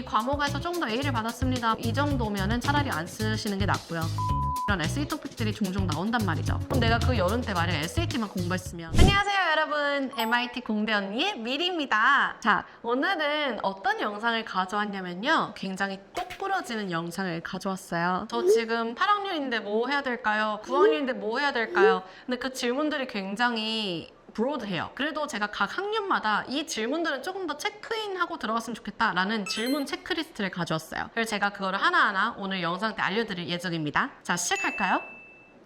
이 과목에서 좀 더 A를 받았습니다. 이 정도면은 차라리 안 쓰시는 게 낫고요. 이런 SE 토픽들이 종종 나온단 말이죠. 그럼 내가 그 여름 때 만약 SAT만 공부했으면 안녕하세요 여러분 MIT 공대 언니의 미리입니다. 자 오늘은 어떤 영상을 가져왔냐면요. 굉장히 똑 부러지는 영상을 가져왔어요. 저 지금 8학년인데 뭐 해야 될까요? 9학년인데 뭐 해야 될까요? 근데 그 질문들이 굉장히 브로드해요. 그래도 제가 각 학년마다 이 질문들은 조금 더 체크인하고 들어갔으면 좋겠다라는 질문 체크리스트를 가져왔어요. 그래서 제가 그거를 하나하나 오늘 영상 때 알려드릴 예정입니다. 자, 시작할까요?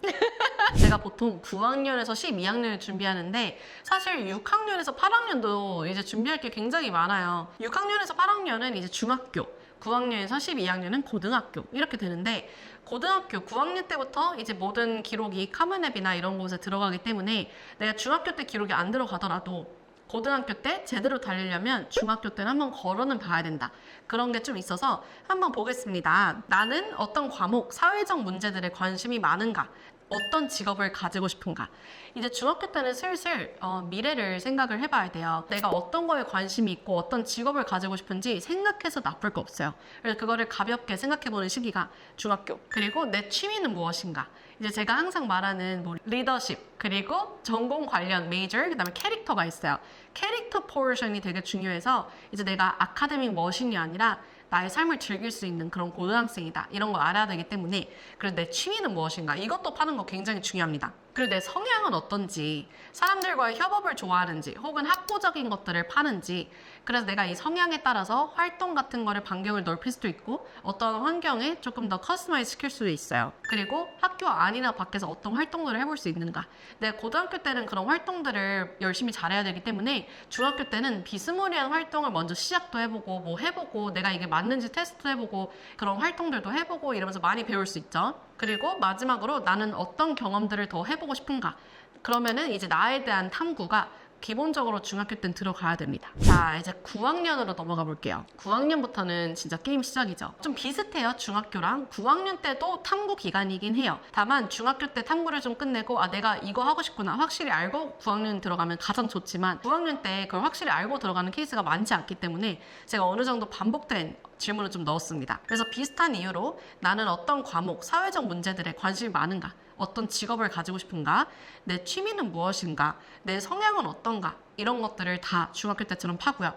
제가 보통 9학년에서 12학년을 준비하는데 사실 6학년에서 8학년도 이제 준비할 게 굉장히 많아요. 6학년에서 8학년은 이제 중학교, 9학년에서 12학년은 고등학교 이렇게 되는데 고등학교 9학년 때부터 이제 모든 기록이 카문앱이나 이런 곳에 들어가기 때문에 내가 중학교 때 기록이 안 들어가더라도 고등학교 때 제대로 달리려면 중학교 때는 한번 걸어는 봐야 된다. 그런 게 좀 있어서 한번 보겠습니다. 나는 어떤 과목, 사회적 문제들에 관심이 많은가? 어떤 직업을 가지고 싶은가? 이제 중학교 때는 슬슬 어, 미래를 생각을 해봐야 돼요. 내가 어떤 거에 관심이 있고 어떤 직업을 가지고 싶은지 생각해서 나쁠 거 없어요. 그래서 그거를 가볍게 생각해보는 시기가 중학교. 그리고 내 취미는 무엇인가? 이제 제가 항상 말하는 뭐 리더십 그리고 전공 관련 메이저 그다음에 캐릭터가 있어요. 캐릭터 포션이 되게 중요해서 이제 내가 아카데믹 머신이 아니라 나의 삶을 즐길 수 있는 그런 고등학생이다 이런 거 알아야 되기 때문에 내 취미는 무엇인가 이것도 파는 거 굉장히 중요합니다. 그리고 내 성향은 어떤지 사람들과의 협업을 좋아하는지 혹은 학구적인 것들을 파는지 그래서 내가 이 성향에 따라서 활동 같은 거를 반경을 넓힐 수도 있고 어떤 환경에 조금 더 커스터마이즈 시킬 수도 있어요. 그리고 학교 안이나 밖에서 어떤 활동들을 해볼 수 있는가. 내가 고등학교 때는 그런 활동들을 열심히 잘해야 되기 때문에 중학교 때는 비스무리한 활동을 먼저 시작도 해보고 뭐 해보고 내가 이게 맞는지 테스트 해보고 그런 활동들도 해보고 이러면서 많이 배울 수 있죠. 그리고 마지막으로 나는 어떤 경험들을 더 해보고 싶은가. 그러면은 이제 나에 대한 탐구가 기본적으로 중학교 때는 들어가야 됩니다. 자, 이제 9학년으로 넘어가 볼게요. 9학년부터는 진짜 게임 시작이죠. 좀 비슷해요, 중학교랑. 9학년 때도 탐구 기간이긴 해요. 다만 중학교 때 탐구를 좀 끝내고 아, 내가 이거 하고 싶구나. 확실히 알고 9학년 들어가면 가장 좋지만 9학년 때 그걸 확실히 알고 들어가는 케이스가 많지 않기 때문에 제가 어느 정도 반복된 질문을 좀 넣었습니다. 그래서 비슷한 이유로 나는 어떤 과목, 사회적 문제들에 관심이 많은가? 어떤 직업을 가지고 싶은가? 내 취미는 무엇인가? 내 성향은 어떤가? 이런 것들을 다 중학교 때처럼 파고요.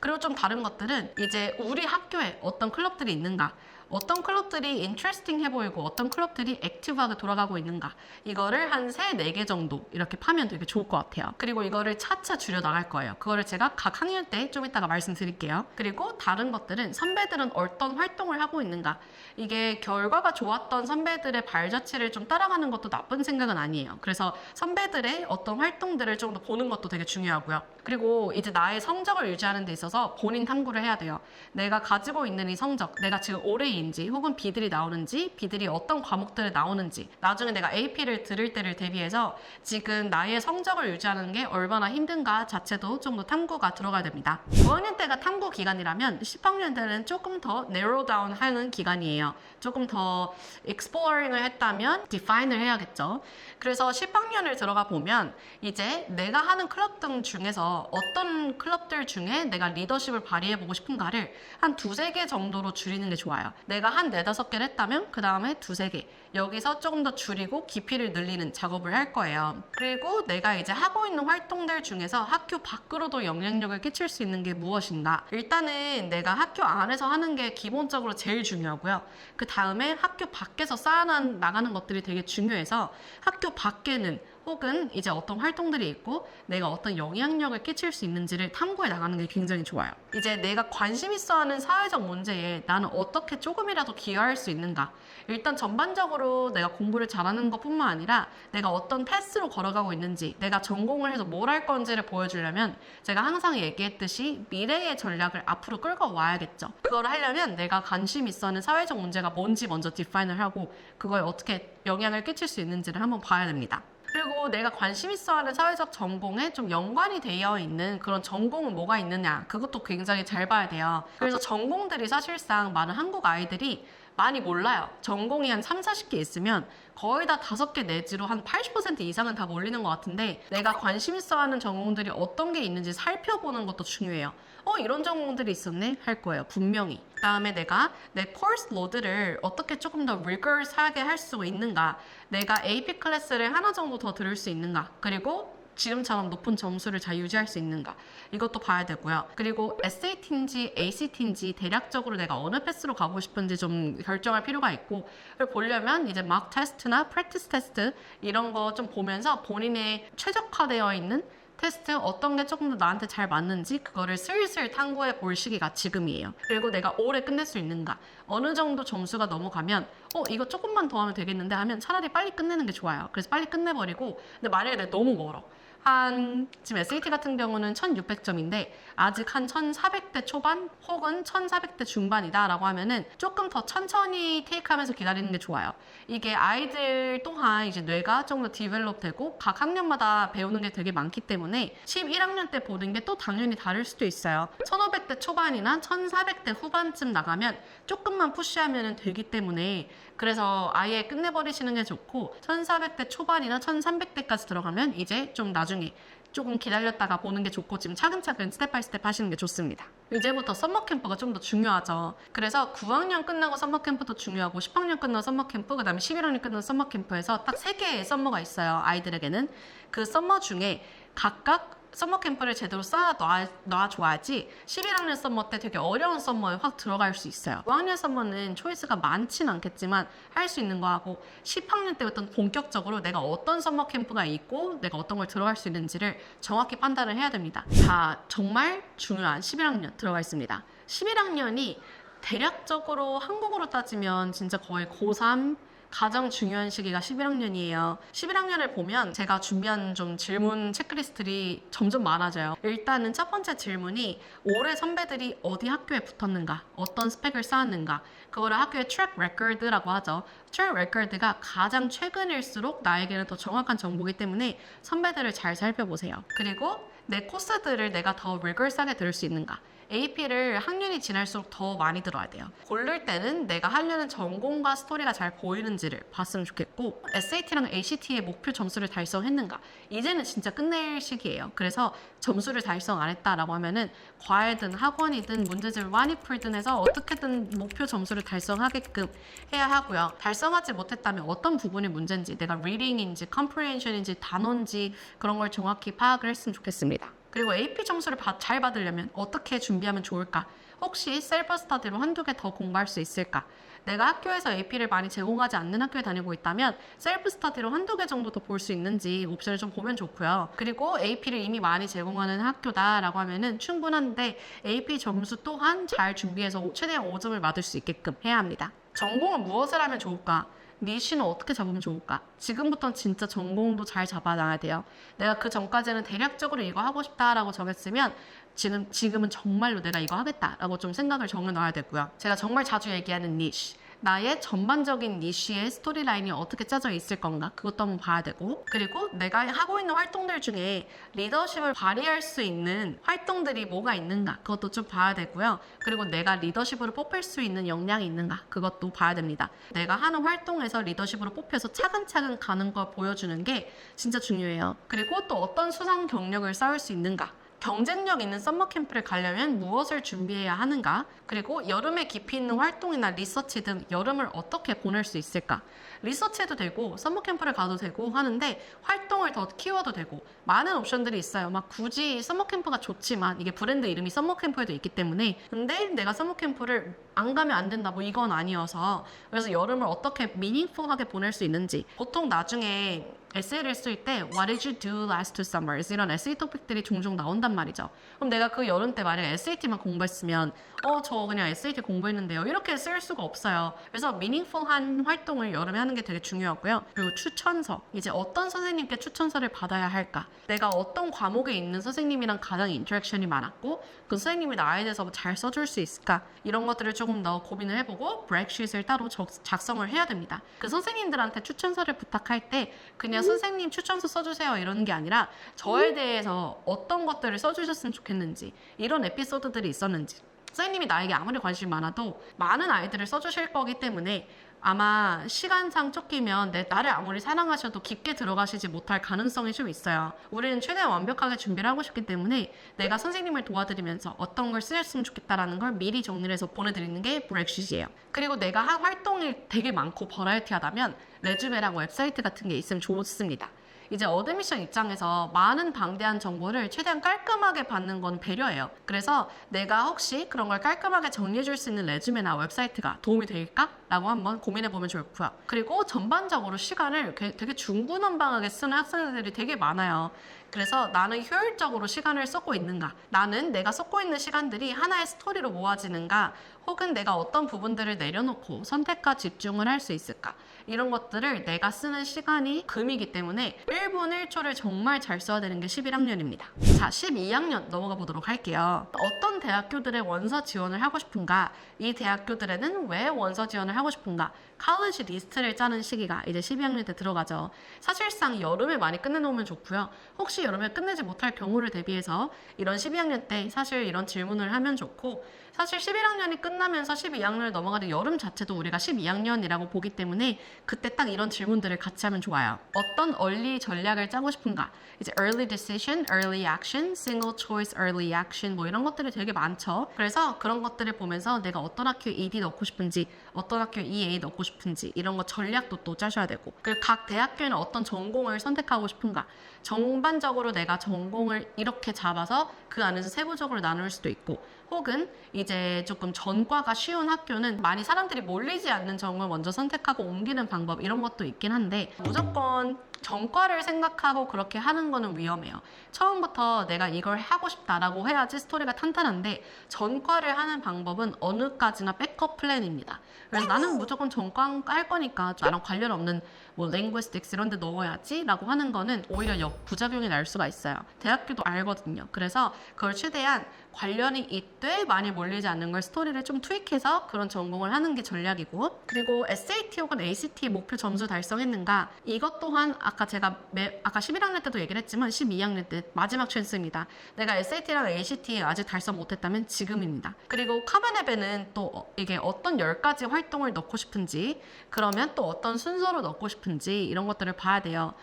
그리고 좀 다른 것들은 이제 우리 학교에 어떤 클럽들이 있는가? 어떤 클럽들이 인트레스팅 해 보이고 어떤 클럽들이 액티브하게 돌아가고 있는가. 이거를 한 세 네 개 정도 이렇게 파면 되게 좋을 것 같아요. 그리고 이거를 차차 줄여 나갈 거예요. 그거를 제가 각 학년 때 좀 이따가 말씀드릴게요. 그리고 다른 것들은 선배들은 어떤 활동을 하고 있는가. 이게 결과가 좋았던 선배들의 발자취를 좀 따라가는 것도 나쁜 생각은 아니에요. 그래서 선배들의 어떤 활동들을 좀 더 보는 것도 되게 중요하고요. 그리고 이제 나의 성적을 유지하는 데 있어서 본인 탐구를 해야 돼요. 내가 가지고 있는 이 성적 내가 지금 올해 인지 혹은 B들이 나오는지 B들이 어떤 과목들을 나오는지 나중에 내가 AP를 들을 때를 대비해서 지금 나의 성적을 유지하는 게 얼마나 힘든가 자체도 좀 더 탐구가 들어가야 됩니다. 9학년 때가 탐구 기간이라면 10학년 때는 조금 더 down 하는 기간이에요. 조금 더 exploring을 했다면 define을 해야겠죠. 그래서 10학년을 들어가 보면 이제 내가 하는 클럽 등 중에서 어떤 클럽들 중에 내가 리더십을 발휘해 보고 싶은가를 한 두세 개 정도로 줄이는 게 좋아요. 내가 한 네다섯 개를 했다면 그 다음에 두세 개. 여기서 조금 더 줄이고 깊이를 늘리는 작업을 할 거예요. 그리고 내가 이제 하고 있는 활동들 중에서 학교 밖으로도 영향력을 끼칠 수 있는 게 무엇인가. 일단은 내가 학교 안에서 하는 게 기본적으로 제일 중요하고요. 그 다음에 학교 밖에서 쌓아나가는 나가는 것들이 되게 중요해서 학교 밖에는 혹은 이제 어떤 활동들이 있고 내가 어떤 영향력을 끼칠 수 있는지를 탐구해 나가는 게 굉장히 좋아요. 이제 내가 관심 있어 하는 사회적 문제에 나는 어떻게 조금이라도 기여할 수 있는가. 일단 전반적으로 내가 공부를 잘하는 것 뿐만 아니라 내가 어떤 패스로 걸어가고 있는지 내가 전공을 해서 뭘 할 건지를 보여주려면 제가 항상 얘기했듯이 미래의 전략을 앞으로 끌고 와야겠죠. 그걸 하려면 내가 관심 있어 하는 사회적 문제가 뭔지 먼저 디파인을 하고 그거에 어떻게 영향을 끼칠 수 있는지를 한번 봐야 됩니다. 그리고 내가 관심 있어 하는 사회적 전공에 좀 연관이 되어 있는 그런 전공은 뭐가 있느냐. 그것도 굉장히 잘 봐야 돼요. 그래서 전공들이 사실상 많은 한국 아이들이 많이 몰라요. 전공이 한 3, 40개 있으면 거의 다 5개 내지로 한 80% 이상은 다 몰리는 것 같은데 내가 관심 있어 하는 전공들이 어떤 게 있는지 살펴보는 것도 중요해요. 어, 이런 전공들이 있었네? 할 거예요. 분명히. 그다음에 내가 내 코र्스 로드를 어떻게 조금 더 rigorous하게 할 수 있는가? 내가 AP 클래스를 하나 정도 더 들을 수 있는가? 그리고 지금처럼 높은 점수를 잘 유지할 수 있는가 이것도 봐야 되고요. 그리고 SAT인지 ACT인지 대략적으로 내가 어느 패스로 가고 싶은지 좀 결정할 필요가 있고 그걸 보려면 이제 막 테스트나 프랙티스 테스트 이런 거 좀 보면서 본인의 최적화되어 있는 테스트 어떤 게 조금 더 나한테 잘 맞는지 그거를 슬슬 탐구해 볼 시기가 지금이에요. 그리고 내가 오래 끝낼 수 있는가 어느 정도 점수가 넘어가면 어 이거 조금만 더 하면 되겠는데 하면 차라리 빨리 끝내는 게 좋아요. 그래서 빨리 끝내버리고 근데 만약에 내가 너무 멀어 한 지금 SAT 같은 경우는 1600점인데 아직 한 1400대 초반 혹은 1400대 중반이다라고 하면은 조금 더 천천히 테이크하면서 기다리는 게 좋아요. 이게 아이들 또한 이제 뇌가 좀 더 디벨롭 되고 각 학년마다 배우는 게 되게 많기 때문에 11학년 때 보는 게 또 당연히 다를 수도 있어요. 1500대 초반이나 1400대 후반쯤 나가면 조금만 푸시하면 되기 때문에 그래서 아예 끝내버리시는 게 좋고 1400대 초반이나 1300대까지 들어가면 이제 좀 나중에 조금 기다렸다가 보는 게 좋고 지금 차근차근 스텝 바이 스텝 하시는 게 좋습니다. 이제부터 썸머 캠프가 좀 더 중요하죠. 그래서 9학년 끝나고 썸머 캠프도 중요하고 10학년 끝나고 썸머 캠프 그다음에 11학년 끝나고 썸머 캠프에서 딱 세 개의 썸머가 있어요. 아이들에게는 그 썸머 중에 각각 썸머 캠프를 제대로 쌓아 놔, 놔줘야지 11학년 썸머 때 되게 어려운 썸머에 확 들어갈 수 있어요. 5학년 썸머는 초이스가 많진 않겠지만 할 수 있는 거 하고 10학년 때부터 본격적으로 내가 어떤 썸머 캠프가 있고 내가 어떤 걸 들어갈 수 있는지를 정확히 판단을 해야 됩니다. 자, 정말 중요한 11학년 들어가 있습니다. 11학년이 대략적으로 한국으로 따지면 진짜 거의 고3 가장 중요한 시기가 11학년이에요. 11학년을 보면 제가 준비한 좀 질문 체크리스트들이 점점 많아져요. 일단은 첫 번째 질문이 올해 선배들이 어디 학교에 붙었는가, 어떤 스펙을 쌓았는가, 그거를 학교의 트랙 레코드라고 하죠. 트랙 레코드가 가장 최근일수록 나에게는 더 정확한 정보이기 때문에 선배들을 잘 살펴보세요. 그리고 내 코스들을 내가 더 리걸스하게 들을 수 있는가. AP를 학년이 지날수록 더 많이 들어야 돼요. 고를 때는 내가 하려는 전공과 스토리가 잘 보이는지를 봤으면 좋겠고 SAT랑 ACT의 목표 점수를 달성했는가 이제는 진짜 끝낼 시기예요. 그래서 점수를 달성 안 했다라고 하면은 과외든 학원이든 문제집을 많이 풀든 해서 어떻게든 목표 점수를 달성하게끔 해야 하고요. 달성하지 못했다면 어떤 부분이 문제인지 내가 리딩인지 컴프레hension인지 단어인지 그런 걸 정확히 파악을 했으면 좋겠습니다. 그리고 AP 점수를 바- 잘 받으려면 어떻게 준비하면 좋을까? 혹시 셀프 스터디로 한두 개 더 공부할 수 있을까? 내가 학교에서 AP를 많이 제공하지 않는 학교에 다니고 있다면 셀프 스터디로 한두 개 정도 더 볼 수 있는지 옵션을 좀 보면 좋고요. 그리고 AP를 이미 많이 제공하는 학교다라고 하면은 충분한데 AP 점수 또한 잘 준비해서 최대한 5점을 받을 수 있게끔 해야 합니다. 전공을 무엇을 하면 좋을까? 니쉬는 어떻게 잡으면 좋을까? 지금부터는 진짜 전공도 잘 잡아놔야 돼요. 내가 그 전까지는 대략적으로 이거 하고 싶다라고 정했으면 지금, 지금은 정말로 내가 이거 하겠다라고 좀 생각을 정해놔야 되고요. 제가 정말 자주 얘기하는 니쉬. 나의 전반적인 니쉬의 스토리라인이 어떻게 짜져 있을 건가? 그것도 한번 봐야 되고. 그리고 내가 하고 있는 활동들 중에 리더십을 발휘할 수 있는 활동들이 뭐가 있는가? 그것도 좀 봐야 되고요. 그리고 내가 리더십으로 뽑힐 수 있는 역량이 있는가? 그것도 봐야 됩니다. 내가 하는 활동에서 리더십으로 뽑혀서 차근차근 가는 걸 보여주는 게 진짜 중요해요. 그리고 또 어떤 수상 경력을 쌓을 수 있는가 경쟁력 있는 썸머 캠프를 가려면 무엇을 준비해야 하는가? 그리고 여름에 깊이 있는 활동이나 리서치 등 여름을 어떻게 보낼 수 있을까? 리서치해도 되고 썸머 캠프를 가도 되고 하는데 활동을 더 키워도 되고 많은 옵션들이 있어요. 막 굳이 썸머 캠프가 좋지만 이게 브랜드 이름이 썸머 캠프에도 있기 때문에 근데 내가 썸머 캠프를 안 가면 안 된다 뭐 이건 아니어서 그래서 여름을 어떻게 미닝풀하게 보낼 수 있는지 보통 나중에 에세이를 쓸 때 What did you do last two summers? 이런 에세이 토픽들이 종종 나온단 말이죠. 그럼 내가 그 여름 때 만약 SAT만 공부했으면 어 저 그냥 SAT 공부했는데요. 이렇게 쓸 수가 없어요. 그래서 미닝풀한 활동을 여름에 하는 게 되게 중요하고요. 그리고 추천서 이제 어떤 선생님께 추천서를 받아야 할까? 내가 어떤 과목에 있는 선생님이랑 가장 인터랙션이 많았고 그 선생님이 나에 대해서 잘 써줄 수 있을까? 이런 것들을 조금 더 고민을 해보고 브렉시트를 따로 적- 작성을 해야 됩니다. 그 선생님들한테 추천서를 부탁할 때 그냥 선생님 추천서 써주세요. 이러는 게 아니라 저에 대해서 어떤 것들을 써주셨으면 좋겠는지 이런 에피소드들이 있었는지. 선생님이 나에게 아무리 관심이 많아도 많은 아이들을 써주실 거기 때문에 아마 시간상 쫓기면 내 나를 아무리 사랑하셔도 깊게 들어가시지 못할 가능성이 좀 있어요. 우리는 최대한 완벽하게 준비를 하고 싶기 때문에 내가 선생님을 도와드리면서 어떤 걸 쓰였으면 좋겠다라는 걸 미리 정리를 해서 보내드리는 게 브렉시즈예요. 그리고 내가 한 활동이 되게 많고 버라이티하다면 레주메랑 웹사이트 같은 게 있으면 좋습니다. 이제 어드미션 입장에서 많은 방대한 정보를 최대한 깔끔하게 받는 건 배려예요. 그래서 내가 혹시 그런 걸 깔끔하게 정리해 줄 수 있는 레주메나 웹사이트가 도움이 될까? 라고 한번 고민해 보면 좋고요. 그리고 전반적으로 시간을 게- 되게 중구난방하게 쓰는 학생들이 되게 많아요. 그래서 나는 효율적으로 시간을 쏟고 있는가? 나는 내가 쏟고 있는 시간들이 하나의 스토리로 모아지는가? 혹은 내가 어떤 부분들을 내려놓고 선택과 집중을 할 수 있을까? 이런 것들을 내가 쓰는 시간이 금이기 때문에 1분 1초를 정말 잘 써야 되는 게 11학년입니다. 자, 12학년 넘어가 보도록 할게요. 어떤 대학교들에 원서 지원을 하고 싶은가? 이 대학교들에는 왜 원서 지원을 하고 싶은가? 칼리지 리스트를 짜는 시기가 이제 12학년 때 들어가죠. 사실상 여름에 많이 끝내놓으면 좋고요. 혹시 여름에 끝내지 못할 경우를 대비해서 이런 12학년 때 사실 이런 질문을 하면 좋고 사실 11학년이 끝나면서 12학년을 넘어가는 여름 자체도 우리가 12학년이라고 보기 때문에 그때 딱 이런 질문들을 같이 하면 좋아요. 어떤 얼리 전략을 짜고 싶은가? 이제 early decision, early action, single choice, early action 뭐 이런 것들이 되게 많죠. 그래서 그런 것들을 보면서 내가 어떤 학교에 ED 넣고 싶은지, 어떤 학교에 EA 넣고 싶은지 이런 거 전략도 또 짜셔야 되고 그리고 각 대학교에는 어떤 전공을 선택하고 싶은가? 전반적으로 내가 전공을 이렇게 잡아서 그 안에서 세부적으로 나눌 수도 있고 혹은 이제 조금 전과가 쉬운 학교는 많이 사람들이 몰리지 않는 전공을 먼저 선택하고 옮기는 방법 이런 것도 있긴 한데 무조건 전과를 생각하고 그렇게 하는 거는 위험해요. 처음부터 내가 이걸 하고 싶다라고 해야지 스토리가 탄탄한데 전과를 하는 방법은 어느까지나 백업 플랜입니다. 그래서 나는 무조건 전과 할 거니까 나랑 관련 없는 뭐 linguistics 이런 데 넣어야지라고 하는 거는 오히려 역 부작용이 날 수가 있어요. 대학교도 알거든요. 그래서 그걸 최대한 관련이 있되 많이 몰리지 않는 걸 스토리를 좀 투입해서 그런 전공을 하는 게 전략이고 그리고 SAT 혹은 ACT 목표 점수 달성했는가 이것 또한 아까 제가 매, 아까 11학년 때도 얘기를 했지만 12학년 때 마지막 찬스입니다. 내가 SAT랑 ACT 아직 달성 못했다면 지금입니다. 그리고 카메랩에는 또 어- 이게 어떤 10가지 활동을 넣고 싶은지 그러면 또 어떤 순서로 넣고 싶은지 이런 것들을 봐야 돼요.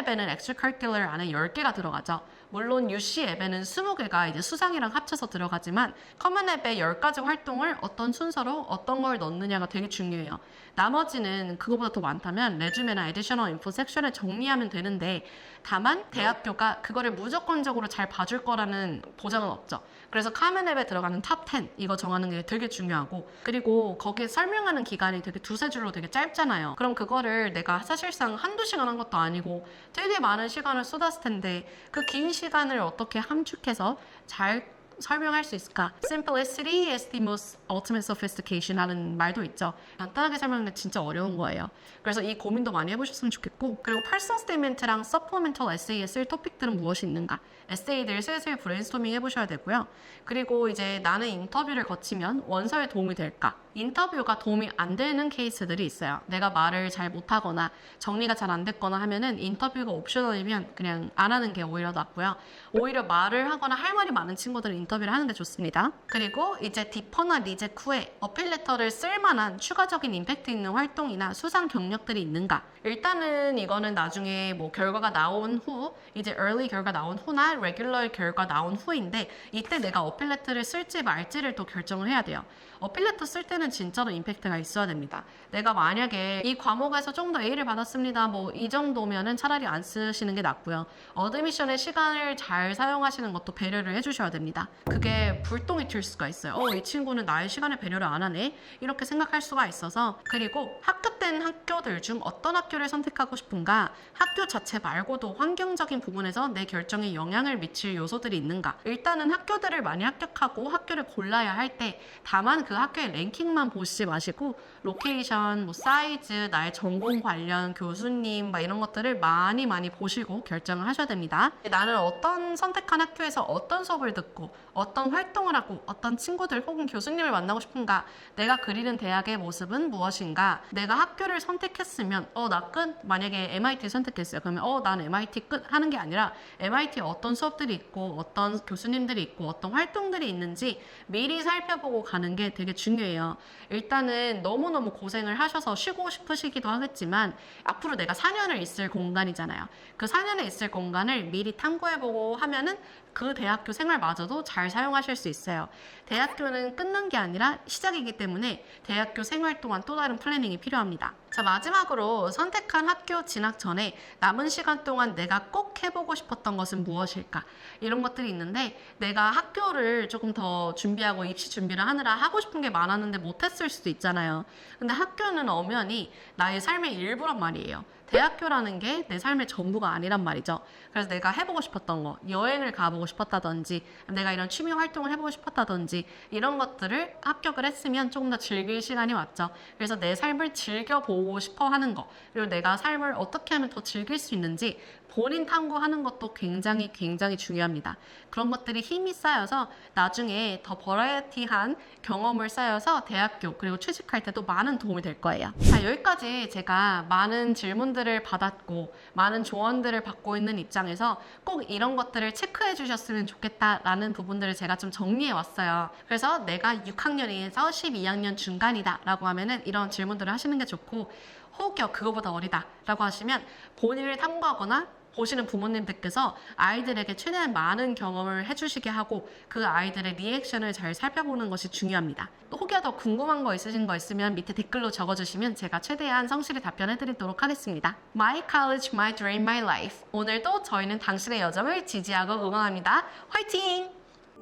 앱에는 extracurricular 안에 10개가 들어가죠. 물론 UC 앱에는 20개가 이제 수상이랑 합쳐서 들어가지만 커먼 앱의 10가지 활동을 어떤 순서로 어떤 걸 넣느냐가 되게 중요해요. 나머지는 그거보다 더 많다면 레주메나 에디셔널 인포 섹션을 정리하면 되는데 다만 대학교가 그거를 무조건적으로 잘 봐줄 거라는 보장은 없죠. 그래서 카멘 앱에 들어가는 탑 10 이거 정하는 게 되게 중요하고 그리고 거기에 설명하는 기간이 되게 두세 줄로 되게 짧잖아요. 그럼 그거를 내가 사실상 한두 시간 한 것도 아니고 되게 많은 시간을 쏟았을 텐데 그 긴 시간을 어떻게 함축해서 잘 설명할 수 있을까? Simplicity is the most ultimate sophistication 하는 말도 있죠. 간단하게 설명하는 게 진짜 어려운 거예요. 그래서 이 고민도 많이 해보셨으면 좋겠고 그리고 personal statement랑 supplemental essay에 쓸 토픽들은 무엇이 있는가? 에세이들 슬슬 브레인스토밍 해보셔야 되고요. 그리고 이제 나는 인터뷰를 거치면 원서에 도움이 될까? 인터뷰가 도움이 안 되는 케이스들이 있어요. 내가 말을 잘 못하거나 정리가 잘 안 됐거나 하면은 인터뷰가 옵셔널이면 그냥 안 하는 게 오히려 낫고요. 오히려 말을 하거나 할 말이 많은 친구들은 인터뷰를 하는 게 좋습니다. 그리고 이제 디퍼나 리젝 후에 어필 레터를 쓸 만한 추가적인 임팩트 있는 활동이나 수상 경력들이 있는가? 일단은 이거는 나중에 뭐 결과가 나온 후 이제 early 결과 나온 후나 regular 결과 나온 후인데 이때 내가 어필 레터를 쓸지 말지를 또 결정을 해야 돼요. 어필 레터 쓸 때는 진짜로 임팩트가 있어야 됩니다. 내가 만약에 이 과목에서 좀 더 A를 받았습니다. 뭐 이 정도면은 차라리 안 쓰시는 게 낫고요. 어드미션의 시간을 잘 사용하시는 것도 배려를 해주셔야 됩니다. 그게 불똥이 튈 수가 있어요. 어, 이 친구는 나의 시간에 배려를 안 하네. 이렇게 생각할 수가 있어서 그리고 합격된 학교들 중 어떤 학교를 선택하고 싶은가? 학교 자체 말고도 환경적인 부분에서 내 결정에 영향을 미칠 요소들이 있는가? 일단은 학교들을 많이 합격하고 학교를 골라야 할 때 다만 그 학교의 랭킹만 보시지 마시고 로케이션, 뭐 사이즈, 나의 전공 관련 교수님 막 이런 것들을 많이 많이 보시고 결정을 하셔야 됩니다. 나는 어떤 선택한 학교에서 어떤 수업을 듣고 어떤 활동을 하고 어떤 친구들 혹은 교수님을 만나고 싶은가? 내가 그리는 대학의 모습은 무엇인가? 내가 학교를 선택했으면 어나 끝 만약에 MIT 선택했어요. 그러면 어난 MIT 끝 하는 게 아니라 MIT에 어떤 수업들이 있고 어떤 교수님들이 있고 어떤 활동들이 있는지 미리 살펴보고 가는 게 되게 중요해요. 일단은 너무 너무 고생을 하셔서 쉬고 싶으시기도 하겠지만 앞으로 내가 4년을 있을 공간이잖아요. 그 4년에 있을 공간을 미리 탐구해보고 하면은 그 대학교 생활마저도 잘 사용하실 수 있어요. 대학교는 끝난 게 아니라 시작이기 때문에 대학교 생활 동안 또 다른 플래닝이 필요합니다. 자, 마지막으로 선택한 학교 진학 전에 남은 시간 동안 내가 꼭 해보고 싶었던 것은 무엇일까? 이런 것들이 있는데 내가 학교를 조금 더 준비하고 입시 준비를 하느라 하고 싶은 게 많았는데 못했을 수도 있잖아요. 근데 학교는 엄연히 나의 삶의 일부란 말이에요. 대학교라는 게 내 삶의 전부가 아니란 말이죠. 그래서 내가 해보고 싶었던 거, 여행을 가보고 싶었다든지, 내가 이런 취미 활동을 해보고 싶었다든지, 이런 것들을 합격을 했으면 조금 더 즐길 시간이 왔죠. 그래서 내 삶을 즐겨보고 싶어 하는 거, 그리고 내가 삶을 어떻게 하면 더 즐길 수 있는지 본인 탐구하는 것도 굉장히 굉장히 중요합니다. 그런 것들이 힘이 쌓여서 나중에 더 버라이어티한 경험을 쌓여서 대학교 그리고 취직할 때도 많은 도움이 될 거예요. 자, 여기까지 제가 많은 질문들 을 받았고 많은 조언들을 받고 있는 입장에서 꼭 이런 것들을 체크해 주셨으면 좋겠다라는 부분들을 제가 좀 정리해 왔어요. 그래서 내가 6학년에서 12학년 중간이다라고 하면은 이런 질문들을 하시는 게 좋고 혹여 그거보다 어리다라고 하시면 본인을 탐구하거나 보시는 부모님들께서 아이들에게 최대한 많은 경험을 해주시게 하고 그 아이들의 리액션을 잘 살펴보는 것이 중요합니다. 또 혹여 더 궁금한 거 있으신 거 있으면 밑에 댓글로 적어주시면 제가 최대한 성실히 답변해드리도록 하겠습니다. My college, my dream, my life. 오늘도 저희는 당신의 여정을 지지하고 응원합니다. 화이팅!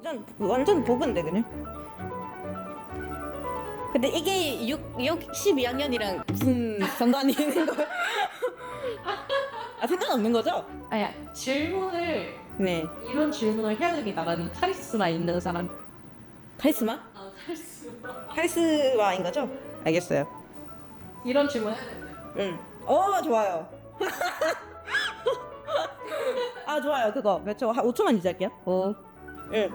완전 완전 보근데 그냥. 근데 이게 6, 6 12학년이랑 무슨 상관이 있는 거야? 아 상관없는 거죠? 아야 질문을 네. 이런 질문을 해야 되게 나가는 카리스마 있는 사람. 카리스마? 아 카리스마. 카리스마인 거죠? 알겠어요. 이런 질문 해야 되는데. 응. 어 좋아요. 아 좋아요 그거 몇 초? 한 5초만 유지할게요. 오. 응.